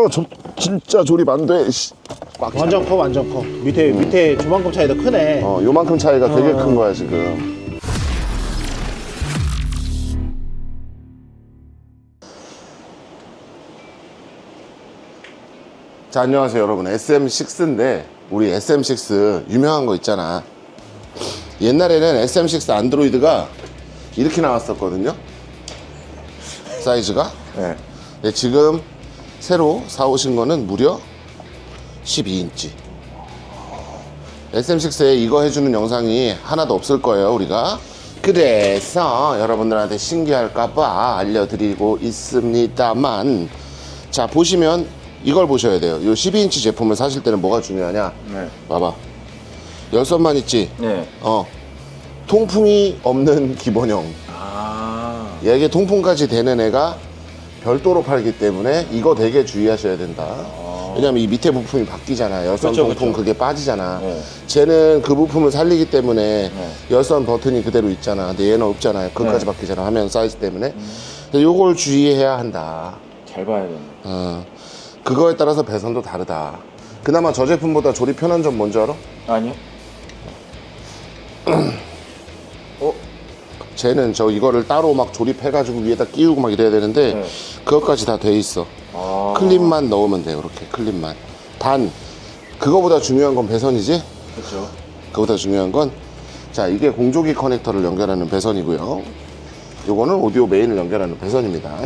어, 저 진짜 조립 안 돼. 씨. 완전 커 완전 커 밑에 밑에 조만큼 차이도 크네 어, 요만큼 차이가 되게 어. 큰 거야 지금. 자 안녕하세요 여러분 SM6인데 우리 SM6 유명한 거 있잖아 옛날에는 SM6 안드로이드가 이렇게 나왔었거든요 사이즈가 네. 근데 지금 새로 사오신 거는 무려 12인치 SM6에 이거 해주는 영상이 하나도 없을 거예요, 우리가. 그래서 여러분들한테 신기할까봐 알려드리고 있습니다만. 자, 보시면 이걸 보셔야 돼요. 이 12인치 제품을 사실 때는 뭐가 중요하냐? 네. 봐봐. 열선만 있지? 네. 어. 통풍이 없는 기본형. 아 얘게 통풍까지 되는 애가 별도로 팔기 때문에 이거 되게 주의하셔야 된다. 왜냐면 이 밑에 부품이 바뀌잖아. 열선 그쵸, 통풍 그쵸. 그게 빠지잖아. 네. 쟤는 그 부품을 살리기 때문에 네. 열선 버튼이 그대로 있잖아. 근데 얘는 없잖아요. 그것까지 네. 바뀌잖아. 화면 사이즈 때문에. 근데 요걸 주의해야 한다. 잘 봐야겠네 어. 그거에 따라서 배선도 다르다. 그나마 저 제품보다 조립 편한 점 뭔지 알아? 아니요 어? 쟤는 저 이거를 따로 막 조립해가지고 위에다 끼우고 막 이래야 되는데 네. 그것까지 다 돼 있어. 아 클립만 넣으면 돼요. 이렇게 클립만. 단 그거보다 중요한 건 배선이지. 그쵸 그거보다 중요한 건 자 이게 공조기 커넥터를 연결하는 배선이고요. 요거는 오디오 메인을 연결하는 배선입니다.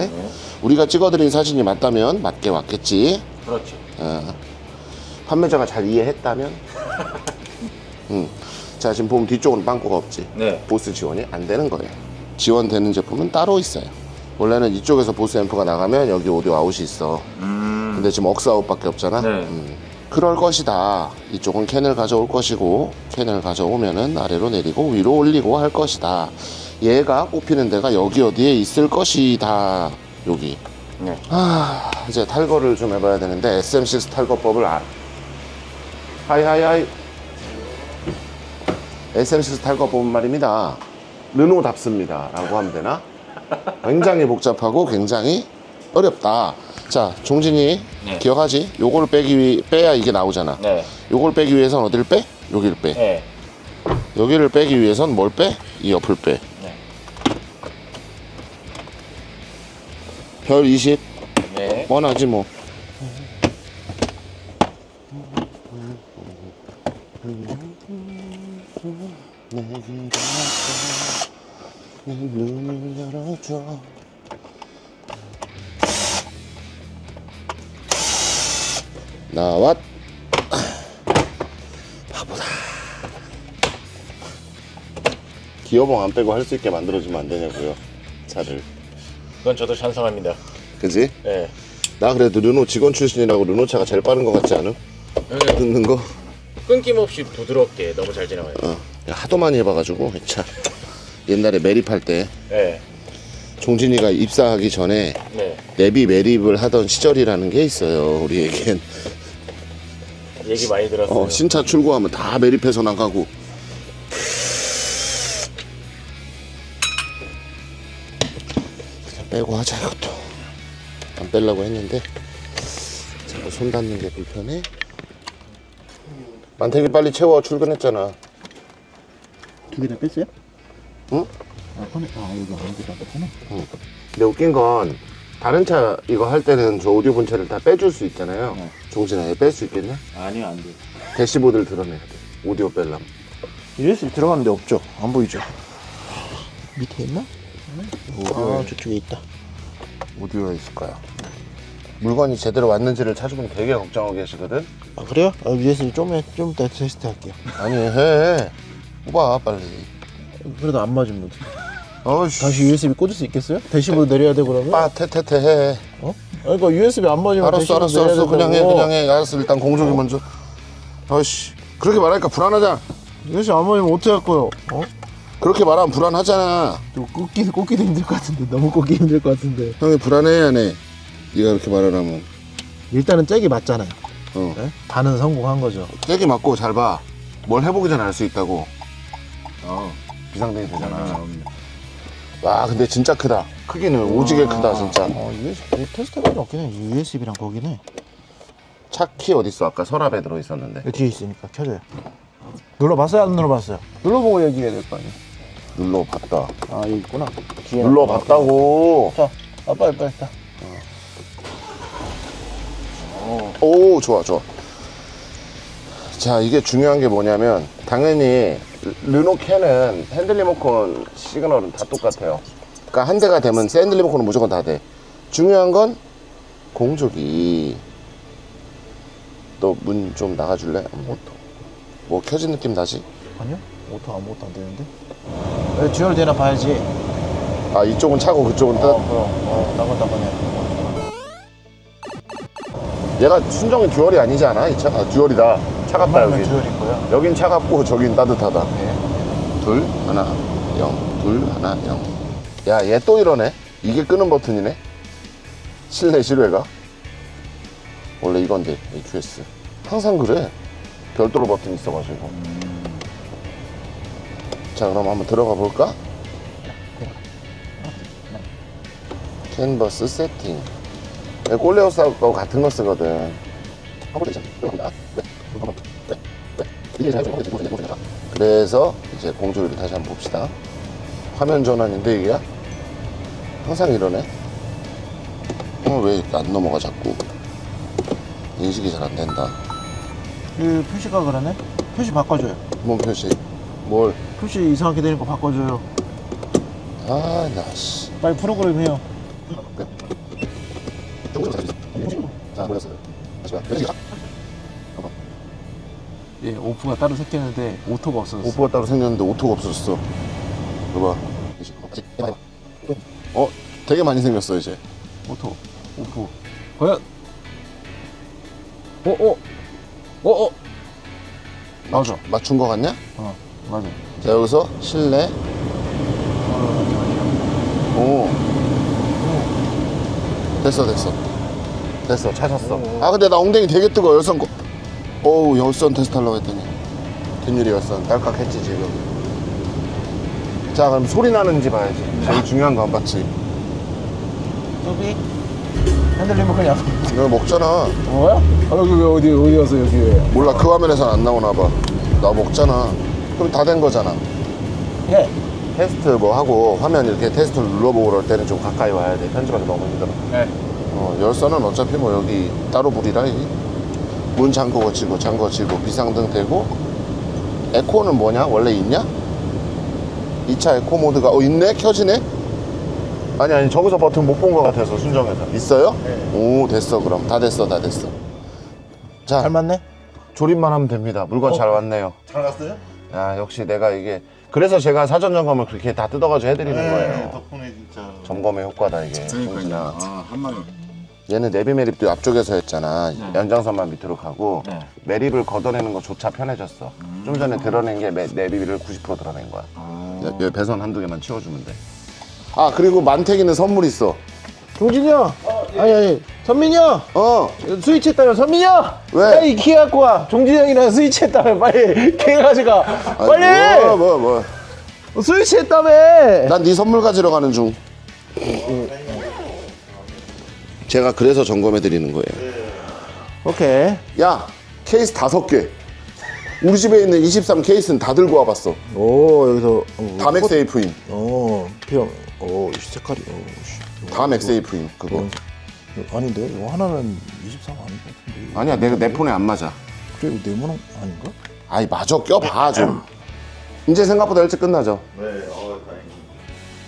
우리가 찍어드린 사진이 맞다면 맞게 왔겠지. 그렇지 어. 판매자가 잘 이해했다면. 음. 자 지금 보면 뒤쪽은 빵꾸가 없지. 네 보스 지원이 안 되는 거예요. 지원되는 제품은 따로 있어요. 원래는 이쪽에서 보스 앰프가 나가면 여기 오디오 아웃이 있어. 음. 근데 지금 억스 아웃밖에 없잖아. 네. 음. 그럴 것이다. 이쪽은 캔을 가져올 것이고 캔을 가져오면은 아래로 내리고 위로 올리고 할 것이다. 얘가 꼽히는 데가 여기 어디에 있을 것이다. 여기. 네. 아 이제 탈거를 좀 해봐야 되는데 SM6 탈거법을 알. 하이하이하이. SM6 탈거법은 말입니다. 르노답습니다. 라고 하면 되나? 굉장히 복잡하고 굉장히 어렵다. 자, 종진이 네. 기억하지? 요걸 빼기 위, 빼야 이게 나오잖아. 네. 요걸 빼기 위해선 어디를 빼? 여기를 빼. 네. 여기를 빼기 위해선 뭘 빼? 이 옆을 빼. 네. 별 20. 네. 뻔하지 뭐. 내 눈을 열어줘. 나왔. 바보다. 기어봉 안 빼고 할 수 있게 만들어주면 안 되냐고요. 차를. 그건 저도 찬성합니다 그지? 네나 그래도 르노 직원 출신이라고 르노 차가 제일 빠른 것 같지 않음? 듣는 거? 끊김없이 부드럽게 너무 잘 지나가요 어. 야, 하도 많이 해봐가지고 이 차. 옛날에 매립할 때 네. 종진이가 입사하기 전에 네. 내비 매립을 하던 시절이라는 게 있어요. 우리에겐 얘기 많이 들었어요 어, 신차 출고하면 다 매립해서 나가고 그냥 빼고 하자 이것도 안 빼려고 했는데 자꾸 손 닿는 게 불편해. 만택이 빨리 채워 출근했잖아. 두 개 다 뺐어요? 응? 아, 꺼내. 아, 이거 안 개다 뺐구나. 근데 웃긴 건 다른 차 이거 할 때는 저 오디오 본체를 다 빼줄 수 있잖아요. 네. 종진아 얘뺄수 있겠냐? 아니요, 안 돼. 대시보드를 드러내야 돼. 오디오 뺄라면. USB 들어가는데 없죠? 안 보이죠? 밑에 있나? 오디오에, 아, 저쪽에 있다. 오디오에 있을 거야. 물건이 제대로 왔는지를 찾으면 되게 걱정하고 계시거든? 아, 그래요? 아, USB 좀, 해- 좀 이따 테스트 할게요. 아니, 해. 뽑아, 빨리. 그래도 안 맞으면 어떡해. 어이씨. 다시 USB 꽂을 수 있겠어요? 대시보드 내려야 되고 그러면? 빠, 테테테 해. 어? 아니, 그러니까 USB 안 맞으면 알았어, 대시보드 알았어, 내려야 알았어. 그냥 해. 그냥 해. 알았어, 일단 공조기 먼저. 어이씨. 그렇게 말하니까 불안하잖아. USB 안 맞으면 어떻게 할 거예요? 어? 그렇게 말하면 불안하잖아. 또 꽂기, 꽂기도 힘들 것 같은데. 너무 꽂기 힘들 것 같은데. 형이 불안해, 안 해? 네가 그렇게 말하라면. 일단은 잭이 맞잖아요. 어. 네? 반은 성공한 거죠. 떼기 맞고 잘 봐. 뭘 해보기 전에 알 수 있다고. 어. 비상등이 되잖아. 와, 근데 진짜 크다. 크기는 오지게 크다, 진짜. 어, USB 테스트 해본 적 없긴 해. USB랑 거기는. 차키 어딨어? 아까 서랍에 들어있었는데. 여기 뒤에 있으니까 켜져요. 눌러봤어요? 안 눌러봤어요? 눌러보고 얘기해야 될 거 아니에요? 눌러봤다. 아 여기 있구나. 뒤에. 눌러봤다고. 자, 아 빨리 빨리 자. 오, 좋아, 좋아. 자, 이게 중요한 게 뭐냐면, 당연히, 르노 캔은 핸들 리모컨 시그널은 다 똑같아요. 그러니까 한 대가 되면 핸들 리모컨은 무조건 다 돼. 중요한 건, 공조기. 너 문 좀 나가줄래? 뭐, 뭐 켜진 느낌 다시? 아니요? 오토 아무것도 안 되는데. 왜 듀얼 되나 봐야지. 아, 이쪽은 차고 그쪽은 뜨. 어, 그럼. 어, 나간다거네. 얘가 순정이 듀얼이 아니지 않아? 이 차? 아, 듀얼이다. 차갑다, 여기. 거야. 여긴 차갑고 저긴 따뜻하다. 네. 둘 하나 영. 둘 하나 영. 야, 얘 또 이러네. 이게 끄는 버튼이네. 실내 실외가. 원래 이건데 AQS. 항상 그래. 별도로 버튼 있어가지고. 자, 그럼 한번 들어가 볼까? 캔버스 세팅. 얘 꼴레오스하고 같은 거 쓰거든. 하고 되잖아. 네. 네. 네. 이게 잘 좀. 그래서 이제 공조리를 다시 한번 봅시다. 화면 전환인데 이게야? 항상 이러네. 어, 왜 이렇게 안 넘어가 자꾸? 인식이 잘 안 된다. 그 표시가 그러네? 표시 바꿔줘요. 뭔 표시? 뭘? 표시 이상하게 되는 거 바꿔줘요. 아, 나 씨. 빨리 프로그램 해요. 자, 몰랐어요. 다시 봐. 예, 오프가 따로 섞였는데 오토가 없어졌어. 오프가 따로 생겼는데 오토가 없어졌어. 봐봐. 어, 되게 많이 생겼어 이제. 오토, 오프. 과연? 어, 어, 어, 어. 맞아. 맞춘 거 같냐? 어, 맞아. 자 여기서 실내. 오. 됐어 됐어. 됐어 찾았어. 아 근데 나 엉덩이 되게 뜨거 열선 거. 어우 열선 테스트 하려고 했더니 뒷유리 열선 딸깍했지 지금. 자 그럼 소리 나는지 봐야지. 제일 중요한 거 안 봤지. 여기 핸들 리모컨이 안 이거 먹잖아. 뭐야? 아, 여기 왜 어디 어디 가서 여기 왜? 몰라 그 화면에선 안 나오나 봐. 나 먹잖아. 그럼 다 된 거잖아. 예. 테스트 뭐 하고 화면 이렇게 테스트를 눌러보고 그럴 때는 좀 가까이 와야 돼. 편집하기 너무 힘들어. 네. 어, 열선은 어차피 뭐 여기 따로 불이라 이. 문 잠그고 치고 잠궈 치고 비상등 되고 에코는 뭐냐? 원래 있냐? 2차 에코 모드가 어 있네? 켜지네? 아니 아니 저기서 버튼 못 본 것 같아서 순정해서 있어요? 오 됐어 그럼 다 됐어 다 됐어 자 잘 맞네? 조립만 하면 됩니다 물건 잘 왔네요 잘 왔어요? 야 역시 내가 이게 그래서 제가 사전 점검을 그렇게 다 뜯어가지고 해드리는 거예요 덕분에 진짜. 점검의 효과다 이게 정진아. 아, 한 마리. 얘는 내비 매립도 앞쪽에서 했잖아. 연장선만 밑으로 가고 네. 매립을 걷어내는 것조차 편해졌어. 좀 전에 드러낸 게 매, 내비를 90% 드러낸 거야. 여- 여기 배선 한두 개만 치워주면 돼. 아 그리고 만택이는 선물 있어. 종진이 형! 아니, 아니, 선민이 형! 어 스위치 했다며, 선민이 형! 왜? 빨리 키 갖고 와! 종진이 형이랑 스위치 했다며, 빨리! 걔 가져가! 빨리! 뭐, 뭐, 뭐. 스위치 했다며! 난 네 선물 가지러 가는 중. 제가 그래서 점검해 드리는 거예요. 오케이. 야 케이스 다섯 개. 우리 집에 있는 23 케이스는 다 들고 와봤어. 오, 여기서. 어, 다 맥세이프임. 어, 형. 오, 이 색깔이. 오, 씨. 다 맥세이프임 그거. 이거 아닌데? 이거 하나는 23 아닌 것 같은데. 아니야 내가 내 폰에 안 맞아. 그래, 이거 네모난 아닌가? 아이 맞아 껴봐 좀 이제 생각보다 일찍 끝나죠 네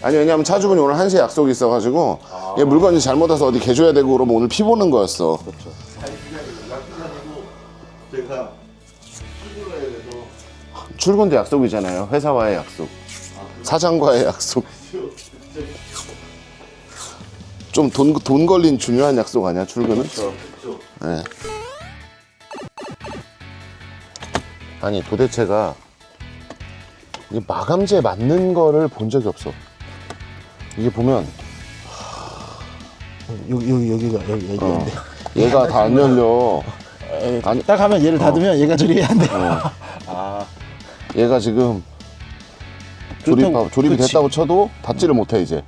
아니 왜냐면 차주분이 오늘 1시에 약속이 있어가지고 얘 물건이 잘못 와서 어디 개줘야 되고 그러면 오늘 피 보는 거였어. 출근도 약속이잖아요. 회사와의 약속. 사장과의 약속. 좀 돈 돈 걸린 중요한 약속 아니야 출근은? 네. 아니 도대체가 이 마감재에 맞는 거를 본 적이 없어. 이게 보면 여기, 여기, 여기가, 여기, 여기. 어, 얘가 다 안 열려. 에이, 아니- 딱 하면 얘를 닫으면 얘가 조립이 안 돼. 얘가 지금 조립 그렇다고- 조립이 그치. 됐다고 쳐도 닫지를 못해 이제.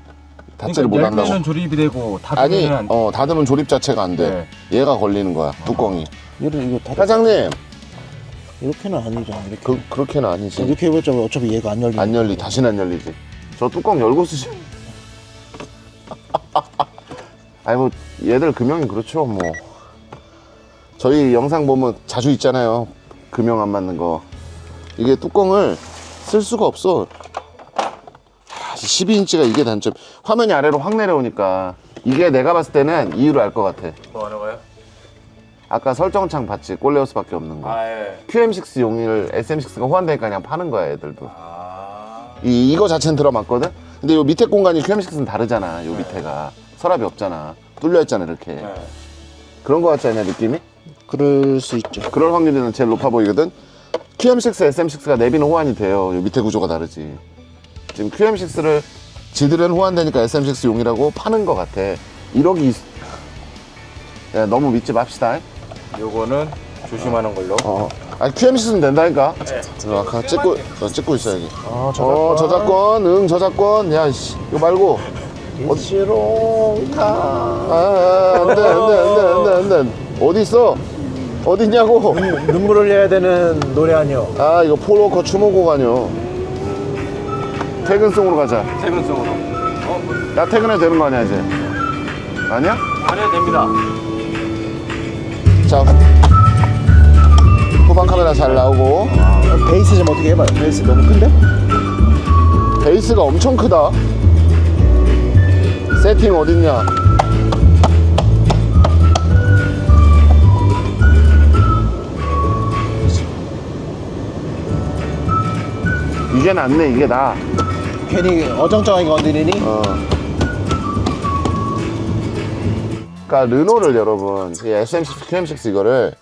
닫지를 그러니까 못한다고. 조립이 되고 아니, 닫으면 안어 닫으면 조립 자체가 안 돼. 얘가 걸리는 거야 뚜껑이. 얘를 이거 다 사장님, 이렇게는 아니잖아. 이렇게 그 그렇게는 아니지. 이렇게 해봤자 어차피 얘가 안 열리. 안 열리, 다시는 안 열리지. 저 뚜껑 열고 쓰시. 아니 뭐 얘들 금형이 그렇죠 뭐. 저희 영상 보면 자주 있잖아요. 금형 안 맞는 거. 이게 뚜껑을 쓸 수가 없어. 12인치가 이게 단점. 화면이 아래로 확 내려오니까 이게 내가 봤을 때는 이유를 알 것 같아. 뭐 하는 거예요? 아까 설정창 봤지? 꼴레오스 밖에 없는 거. 예. QM6 용일 SM6가 호환되니까 그냥 파는 거야 애들도. 아. 이 이거 자체는 들어맞거든. 근데 요 밑에 공간이 QM6는 다르잖아. 요 밑에가 서랍이 없잖아. 뚫려 있잖아 이렇게. 네. 그런 거 같지 않냐 느낌이? 그럴 수 있죠. 그럴 확률이 제일 높아 보이거든. QM6, SM6가 내비는 호환이 돼요. 요 밑에 구조가 다르지. 지금 QM6를 지들은 호환되니까 SM6 용이라고 파는 거 같아. 1억이 있... 야, 너무 믿지 맙시다. 요거는 조심하는 걸로. 어. 아니 QM6는 된다니까. 어, 아까 찍고 어, 찍고 있어 여기. 아어 저작권 응 저작권 야 씨 이거 말고 어지롱가. 아 안돼 안돼 안돼 안돼 안돼 어디 있어 어디 있냐고 눈물 흘려야 되는 노래 아니요. 아 이거 폴워커 추모곡 아니요 퇴근송으로 가자 세븐송으로. 어, 뭐, 나 퇴근해도 되는 거 아니야 이제 아니야 안 해도 됩니다. 자 후방 카메라 잘 나오고 베이스 좀 어떻게 해봐요. 베이스 너무 큰데? 베이스가 엄청 크다 세팅 어딨냐 이게 낫네 이게 나 괜히 어정쩡하게 건드리니? 어. 그러니까 르노를 여러분 이 SM6, QM6 이거를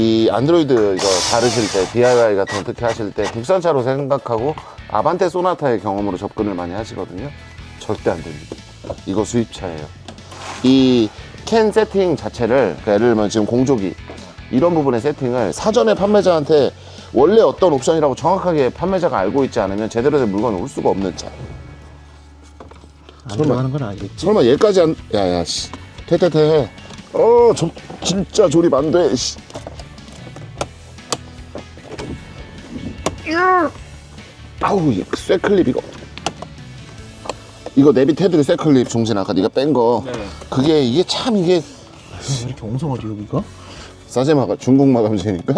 이 안드로이드 이거 다루실 때 DIY 같은 거 특히 하실 때 국산차로 생각하고 아반떼 소나타의 경험으로 접근을 많이 하시거든요. 절대 안 됩니다. 이거 수입차예요. 이 캔 세팅 자체를 그러니까 예를 들면 지금 공조기 이런 부분의 세팅을 사전에 판매자한테 원래 어떤 옵션이라고 정확하게 판매자가 알고 있지 않으면 제대로 된 물건을 올 수가 없는 차. 안 들어가는 건 아니겠지. 설마 얘까지 안 야야 씨 퇴퇴퇴 어저 진짜 조립 안돼 아우 이 쇠클립 이거 이거 내비 테두리 쇠클립 종진 아까 네가 뺀 거 네. 그게 이게 참 이게 왜 이렇게 엉성하지 여기가? 싸제 마감 중국 마감재니까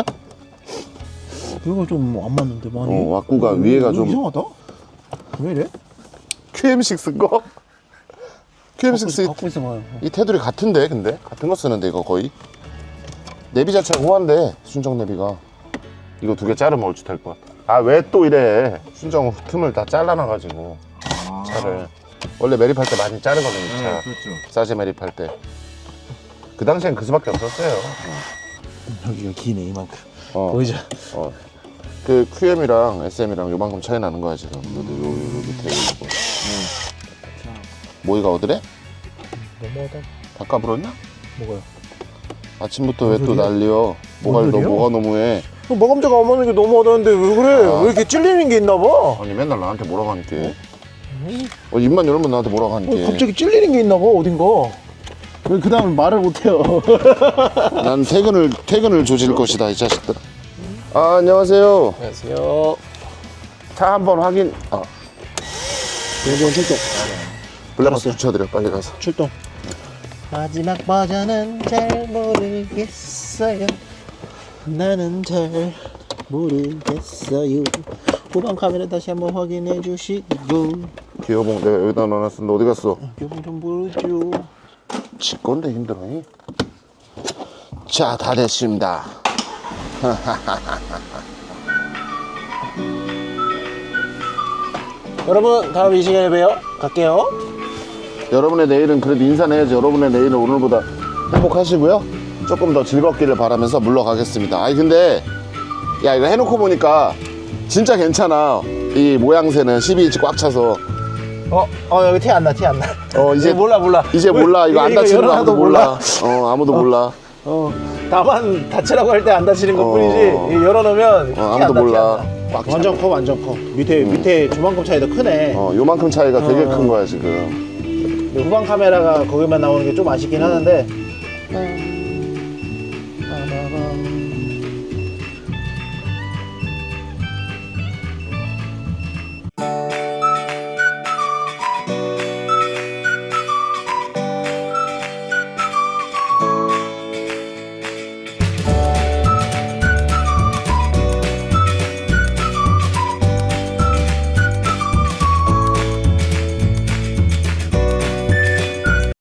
이거 좀안 맞는데 많이. 어, 왁구가 위에가 이거 좀- 이상하다. 왜 이래? QM6 거 QM6 갖고 있어봐요. 이 테두리 같은데 근데 같은 거 쓰는데 이거 거의 내비 자체가 호환돼 순정 내비가 이거 두 개 자르면 얼추 될 것 같아 아 왜 또 이래 순정 틈을 다 잘라놔가지고 차를 원래 매립할 때 많이 자르거든요 차 네, 그렇죠. 싸제 매립할 때그 당시엔 그 수밖에 없었어요 여기가 기네 이만큼. 어, 보이죠? 어. 그 QM이랑 SM이랑 요만큼 차이 나는 거야 지금 요, 요, 요, 요 밑에 이거 모이가 어디래? 너무하다. 다 까불었냐? 뭐가요? 아침부터 왜 또? 난리여 뭐가 뭔너 소리야? 뭐가 너무해 마감자가 안 맞는 게 너무 하다는데 왜 그래? 아. 왜 이렇게 찔리는 게 있나 봐? 아니 맨날 나한테 뭐라고 하니까 어, 입만 열면 나한테 뭐라고 하니까 어, 갑자기 찔리는 게 있나 봐 어딘가. 왜 그 다음에 말을 못해요? 난 퇴근을 퇴근을 조질 것이다 이 자식들 아 안녕하세요 안녕하세요. 차 한번 확인 아 영종 출동. 블랙박스 붙여드려 빨리 가서 출동. 마지막 버전은 잘 모르겠어요. 나는 잘 모르겠어요. 후방 카메라 다시 한번 확인해 주시고. 기어봉 내가 여기다 넣어놨었는데 어디 갔어 여기 좀 보여줘. 지 건데 힘들어 자다 됐습니다 여러분 다음 이 시간에 봬요. 갈게요. 여러분의 내일은 그래도 인사내야지 여러분의 내일은 오늘보다 행복하시고요 조금 더 즐겁기를 바라면서 물러가겠습니다 아니 근데 야 이거 해놓고 보니까 진짜 괜찮아 이 모양새는 12인치 꽉 차서 어, 어 여기 티 안 나, 티 안 나. 어 이제 몰라, 몰라. 이제 왜, 몰라 이거 안 다치는 거 아무도 몰라 어 아무도 몰라 어, 다만 다치라고 할 때 안 다치는 것 어. 뿐이지. 열어놓으면 어, 티 아무도 안 나, 몰라. 티안 완전 커, 완전 커. 밑에 밑에 조만큼 차이도 크네. 어 요만큼 차이가 되게 어. 큰 거야 지금 근데 후방 카메라가 거기만 나오는 게 좀 아쉽긴 하는데